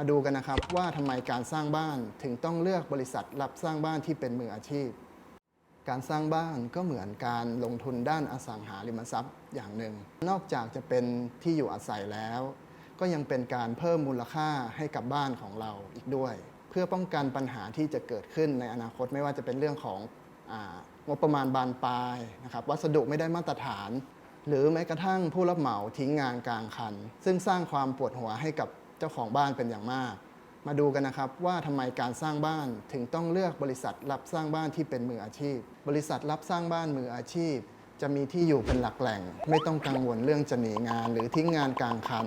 มาดูกันนะครับว่าทำไมการสร้างบ้านถึงต้องเลือกบริษัทรับสร้างบ้านที่เป็นมืออาชีพ การสร้างบ้านก็เหมือนการลงทุนด้านอสังหาริมทรัพย์อย่างหนึ่ง นอกจากจะเป็นที่อยู่อาศัยแล้ว ก็ยังเป็นการเพิ่มมูลค่าให้กับบ้านของเราอีกด้วย เพื่อป้องกันปัญหาที่จะเกิดขึ้นในอนาคตไม่ว่าจะเป็นเรื่องขององบประมาณบานปลายนะครับวัสดุไม่ได้มาตรฐาน หรือแม้กระทั่งผู้รับเหมาทิ้งงานกลางคัน ซึ่งสร้างความปวดหัวให้กับ เจ้าของบ้านเป็นอย่างมาก มาดูกันนะครับว่าทำไมการสร้างบ้านถึงต้องเลือกบริษัทรับสร้างบ้านที่เป็นมืออาชีพ บริษัทรับสร้างบ้านมืออาชีพ จะมีที่อยู่เป็นหลักแหล่ง ไม่ต้องกังวลเรื่องจะหนีงาน หรือทิ้งงานกลางคัน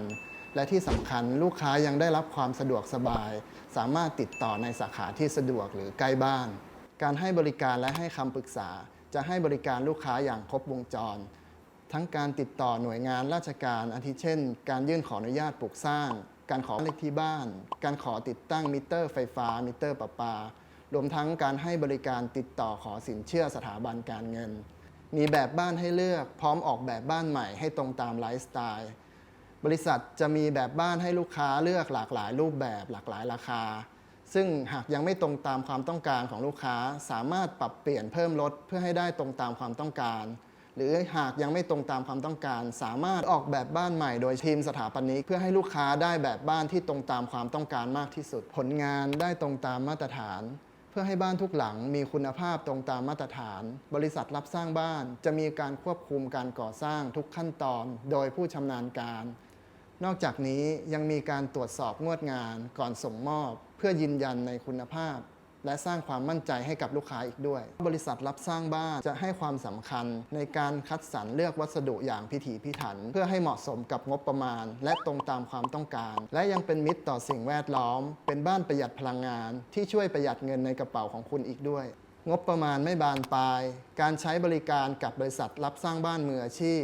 และที่สำคัญลูกค้ายังได้รับความสะดวกสบาย สามารถติดต่อในสาขาที่สะดวกหรือใกล้บ้าน การให้บริการและให้คำปรึกษา จะให้บริการลูกค้าอย่างครบวงจรทั้งการติดต่อหน่วยงานราชการอาทิเช่น การยื่นขออนุญาตปลูกสร้าง การขอเลขที่บ้าน การขอติดตั้งมิเตอร์ไฟฟ้า มิเตอร์ประปา รวมทั้งการให้บริการติดต่อขอสินเชื่อสถาบันการเงิน มีแบบบ้านให้เลือกพร้อมออกแบบบ้านใหม่ให้ตรงตามไลฟ์สไตล์ บริษัทจะมีแบบบ้านให้ลูกค้าเลือกหลากหลายรูปแบบหลากหลายราคา ซึ่งหากยังไม่ตรงตามความต้องการของลูกค้า สามารถปรับเปลี่ยนเพิ่มลดเพื่อให้ได้ตรงตามความต้องการ หรือหากยังไม่ตรงตามความต้องการ สามารถออกแบบบ้านใหม่โดยทีมสถาปนิกเพื่อให้ลูกค้าได้แบบบ้านที่ตรงตามความต้องการมากที่สุด ผลงานได้ตรงตามมาตรฐาน เพื่อให้บ้านทุกหลังมีคุณภาพตรงตามมาตรฐาน บริษัทรับสร้างบ้าน จะมีการควบคุมการก่อสร้างทุกขั้นตอน โดยผู้ชำนาญการนอกจากนี้ยังมีการตรวจสอบงวดงานก่อนส่งมอบ เพื่อยืนยันในคุณภาพ และสร้างความมั่นใจให้กับลูกค้าอีกด้วย บริษัทรับสร้างบ้านจะให้ความสำคัญในการคัดสรรเลือกวัสดุอย่างพิถีพิถัน เพื่อให้เหมาะสมกับงบประมาณ และตรงตามความต้องการ และยังเป็นมิตรต่อสิ่งแวดล้อม เป็นบ้านประหยัดพลังงาน ที่ช่วยประหยัดเงินในกระเป๋าของคุณอีกด้วย งบประมาณไม่บานปลาย การใช้บริการกับบริษัทรับสร้างบ้านมืออาชีพ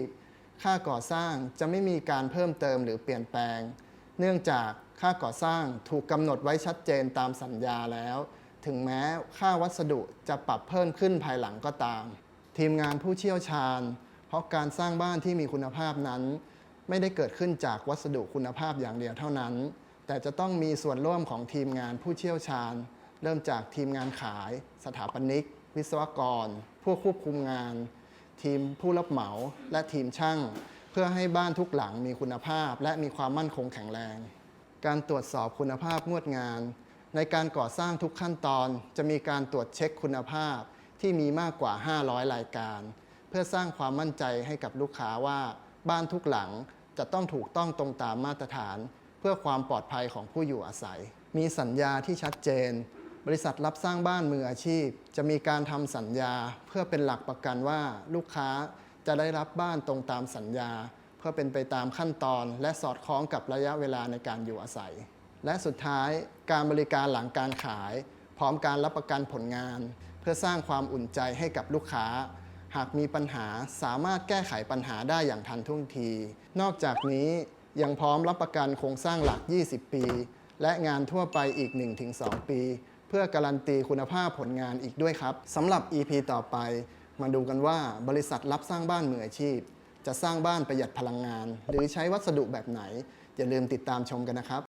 ค่าก่อสร้างจะไม่มีการเพิ่มเติมหรือเปลี่ยนแปลง เนื่องจากค่าก่อสร้างถูกกำหนดไว้ชัดเจนตามสัญญาแล้ว ถึงแม้ค่าวัสดุจะปรับเพิ่มขึ้นภายหลังก็ตาม ทีมงานผู้เชี่ยวชาญ เพราะการสร้างบ้านที่มีคุณภาพนั้น ไม่ได้เกิดขึ้นจากวัสดุคุณภาพอย่างเดียวเท่านั้น แต่จะต้องมีส่วนร่วมของทีมงานผู้เชี่ยวชาญ เริ่มจากทีมงานขาย สถาปนิก วิศวกร ผู้ควบคุมงาน ทีมผู้รับเหมาและทีมช่าง เพื่อให้บ้านทุกหลังมีคุณภาพ และมีความมั่นคงแข็งแรง การตรวจสอบคุณภาพงวดงาน ในการก่อสร้างทุกขั้นตอนจะมีการตรวจเช็คคุณภาพที่มีมากกว่า 500 รายการ เพื่อสร้างความมั่นใจให้กับลูกค้าว่า บ้านทุกหลังจะต้องถูกต้องตรงตามมาตรฐาน เพื่อความปลอดภัยของผู้อยู่อาศัย มีสัญญาที่ชัดเจน บริษัทรับสร้างบ้านมืออาชีพ จะมีการทำสัญญา เพื่อเป็นหลักประกันว่าลูกค้าจะได้รับบ้านตรงตามสัญญา เพื่อเป็นไปตามขั้นตอนและสอดคล้องกับระยะเวลาในการอยู่อาศัย และสุดท้ายการบริการหลังการขาย พร้อมการรับประกันผลงาน เพื่อสร้างความอุ่นใจให้กับลูกค้า หากมีปัญหาสามารถแก้ไขปัญหาได้อย่างทันท่วงที นอกจากนี้ยังพร้อมรับประกันโครงสร้างหลัก 20 ปี และงานทั่วไปอีก 1-2 ปี เพื่อการันตีคุณภาพผลงานอีกด้วยครับสำหรับ EP ต่อไป มาดูกันว่าบริษัทรับสร้างบ้านมืออาชีพ จะสร้างบ้านประหยัดพลังงาน หรือใช้วัสดุแบบไหน อย่าลืมติดตามชมกันนะครับ